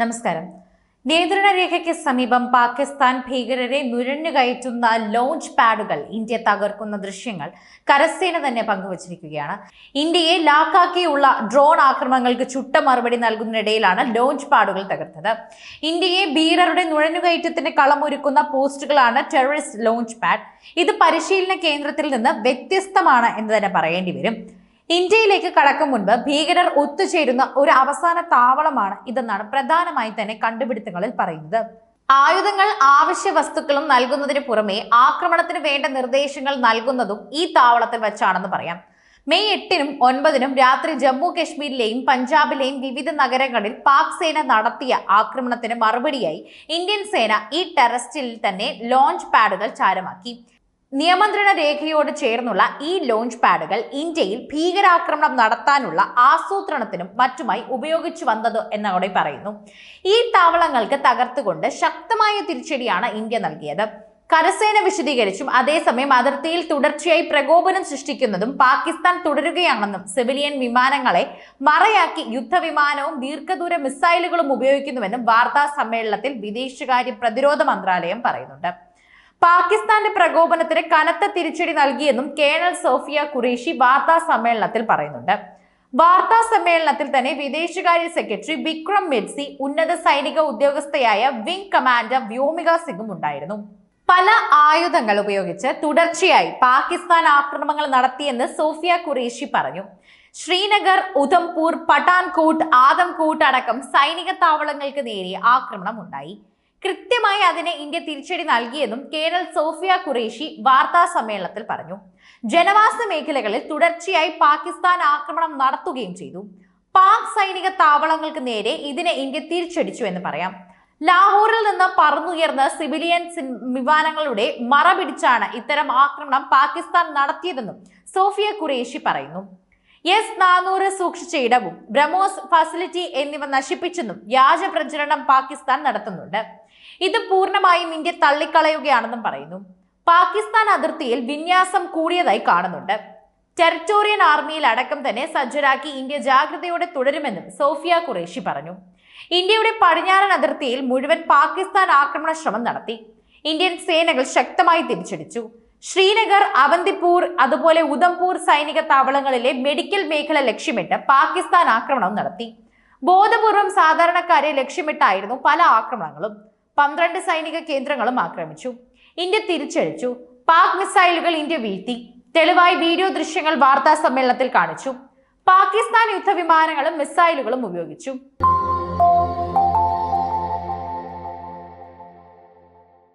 നമസ്കാരം. നിയന്ത്രണ രേഖയ്ക്ക് സമീപം പാകിസ്ഥാൻ ഭീകരരെ നുഴഞ്ഞുകയറ്റുന്ന ലോഞ്ച് പാഡുകൾ ഇന്ത്യ തകർക്കുന്ന ദൃശ്യങ്ങൾ കരസേന തന്നെ പങ്കുവച്ചിരിക്കുകയാണ്. ഇന്ത്യയെ ലാക്കാക്കിയുള്ള ഡ്രോൺ ആക്രമണങ്ങൾക്ക് ചുട്ട മറുപടി നൽകുന്നതിനിടയിലാണ് ലോഞ്ച് പാഡുകൾ തകർത്തത്. ഇന്ത്യയെ ഭീകരരുടെ നുഴഞ്ഞുകയറ്റത്തിന് കളമൊരുക്കുന്ന പോസ്റ്റുകളാണ് ടെററിസ്റ്റ് ലോഞ്ച് പാഡ്. ഇത് പരിശീലന കേന്ദ്രത്തിൽ നിന്ന് വ്യത്യസ്തമാണ് എന്ന് തന്നെ പറയേണ്ടി വരും. ഇന്ത്യയിലേക്ക് കടക്കും മുൻപ് ഭീകരർ ഒത്തുചേരുന്ന ഒരു അവസാന താവളമാണ് ഇതെന്നാണ് പ്രധാനമായി തന്നെ കണ്ടുപിടുത്തങ്ങളിൽ പറയുന്നത്. ആയുധങ്ങൾ ആവശ്യ വസ്തുക്കളും നൽകുന്നതിന് പുറമെ ആക്രമണത്തിന് വേണ്ട നിർദ്ദേശങ്ങൾ നൽകുന്നതും ഈ താവളത്തിൽ വെച്ചാണെന്ന് പറയാം. മെയ് എട്ടിനും ഒൻപതിനും രാത്രി ജമ്മു കശ്മീരിലെയും പഞ്ചാബിലെയും വിവിധ നഗരങ്ങളിൽ പാക് സേന നടത്തിയ ആക്രമണത്തിന് മറുപടിയായി ഇന്ത്യൻ സേന ഈ ടെറസ്റ്റിൽ തന്നെ ലോഞ്ച് പാഡുകൾ ചാരമാക്കി. നിയമന്ത്രണ രേഖയോട് ചേർന്നുള്ള ഈ ലോഞ്ച് പാഡുകൾ ഇന്ത്യയിൽ ഭീകരാക്രമണം നടത്താനുള്ള ആസൂത്രണത്തിനും മറ്റുമായി ഉപയോഗിച്ചു വന്നത് എന്നവിടെ പറയുന്നു. ഈ താവളങ്ങൾക്ക് തകർത്തുകൊണ്ട് ശക്തമായ തിരിച്ചടിയാണ് ഇന്ത്യ നൽകിയത്. കരസേന വിശദീകരിച്ചും അതേസമയം അതിർത്തിയിൽ തുടർച്ചയായി പ്രകോപനം സൃഷ്ടിക്കുന്നതും പാകിസ്ഥാൻ തുടരുകയാണെന്നും സിവിലിയൻ വിമാനങ്ങളെ മറയാക്കി യുദ്ധവിമാനവും ദീർഘദൂര മിസൈലുകളും ഉപയോഗിക്കുന്നുവെന്നും വാർത്താ സമ്മേളനത്തിൽ വിദേശകാര്യ പ്രതിരോധ മന്ത്രാലയം പറയുന്നുണ്ട്. പാകിസ്ഥാന്റെ പ്രകോപനത്തിന് കനത്ത തിരിച്ചടി നൽകിയെന്നും കേണൽ സോഫിയ ഖുറേഷി വാർത്താ സമ്മേളനത്തിൽ പറയുന്നുണ്ട്. വാർത്താ സമ്മേളനത്തിൽ തന്നെ വിദേശകാര്യ സെക്രട്ടറി വിക്രം മിഡ്സി ഉന്നത സൈനിക ഉദ്യോഗസ്ഥയായ വിംഗ് കമാൻഡർ വ്യോമിക സിംഗും ഉണ്ടായിരുന്നു. പല ആയുധങ്ങൾ ഉപയോഗിച്ച് തുടർച്ചയായി പാകിസ്ഥാൻ ആക്രമണങ്ങൾ നടത്തിയെന്ന് സോഫിയ ഖുറേഷി പറഞ്ഞു. ശ്രീനഗർ ഉധംപൂർ പഠാൻകോട്ട് ആദംകോട്ട് അടക്കം സൈനിക താവളങ്ങൾക്ക് നേരെ ആക്രമണം ഉണ്ടായി. കൃത്യമായി അതിനെ ഇന്ത്യ തിരിച്ചടി നൽകിയെന്നും കേണൽ സോഫിയ ഖുറേഷി വാർത്താ സമ്മേളനത്തിൽ പറഞ്ഞു. ജനവാസ മേഖലകളിൽ തുടർച്ചയായി പാകിസ്ഥാൻ ആക്രമണം നടത്തുകയും ചെയ്തു. പാക് സൈനിക താവളങ്ങൾക്ക് നേരെ ഇതിനെ ഇന്ത്യ തിരിച്ചടിച്ചു എന്ന് പറയാം. ലാഹോറിൽ നിന്ന് പറന്നുയർന്ന സിവിലിയൻ വിമാനങ്ങളുടെ മറ പിടിച്ചാണ് ഇത്തരം ആക്രമണം പാകിസ്ഥാൻ നടത്തിയതെന്നും സോഫിയ ഖുറേഷി പറയുന്നു. എസ് നാനൂറ് സൂക്ഷിച്ച ഇടവും ബ്രഹ്മോസ് ഫെസിലിറ്റി എന്നിവ നശിപ്പിച്ചെന്നും വ്യാജ പ്രചരണം പാകിസ്ഥാൻ നടത്തുന്നുണ്ട്. ഇത് പൂർണമായും ഇന്ത്യ തള്ളിക്കളയുകയാണെന്നും പറയുന്നു. പാകിസ്ഥാൻ അതിർത്തിയിൽ വിന്യാസം കൂടിയതായി കാണുന്നുണ്ട്. ടെറിറ്റോറിയൻ ആർമിയിൽ അടക്കം തന്നെ സജ്ജരാക്കി ഇന്ത്യ ജാഗ്രതയോടെ തുടരുമെന്നും സോഫിയ ഖുറേഷി പറഞ്ഞു. ഇന്ത്യയുടെ പടിഞ്ഞാറൻ അതിർത്തിയിൽ മുഴുവൻ പാകിസ്ഥാൻ ആക്രമണ ശ്രമം നടത്തി. ഇന്ത്യൻ സേനകൾ ശക്തമായി തിരിച്ചടിച്ചു. ശ്രീനഗർ അവന്തിപ്പൂർ അതുപോലെ ഉധംപൂർ സൈനിക താവളങ്ങളിലെ മെഡിക്കൽ മേഖല ലക്ഷ്യമിട്ട് പാകിസ്ഥാൻ ആക്രമണം നടത്തി. ബോധപൂർവം സാധാരണക്കാരെ ലക്ഷ്യമിട്ടായിരുന്നു പല ആക്രമണങ്ങളും. പന്ത്രണ്ട് സൈനിക കേന്ദ്രങ്ങളും ആക്രമിച്ചു. ഇന്ത്യ തിരിച്ചടിച്ചു. പാക് മിസൈലുകൾ ഇന്ത്യ വീഴ്ത്തി. തെളിവായി വീഡിയോ ദൃശ്യങ്ങൾ വാർത്താ സമ്മേളനത്തിൽ കാണിച്ചു. പാകിസ്ഥാൻ യുദ്ധവിമാനങ്ങളും മിസൈലുകളും ഉപയോഗിച്ചു.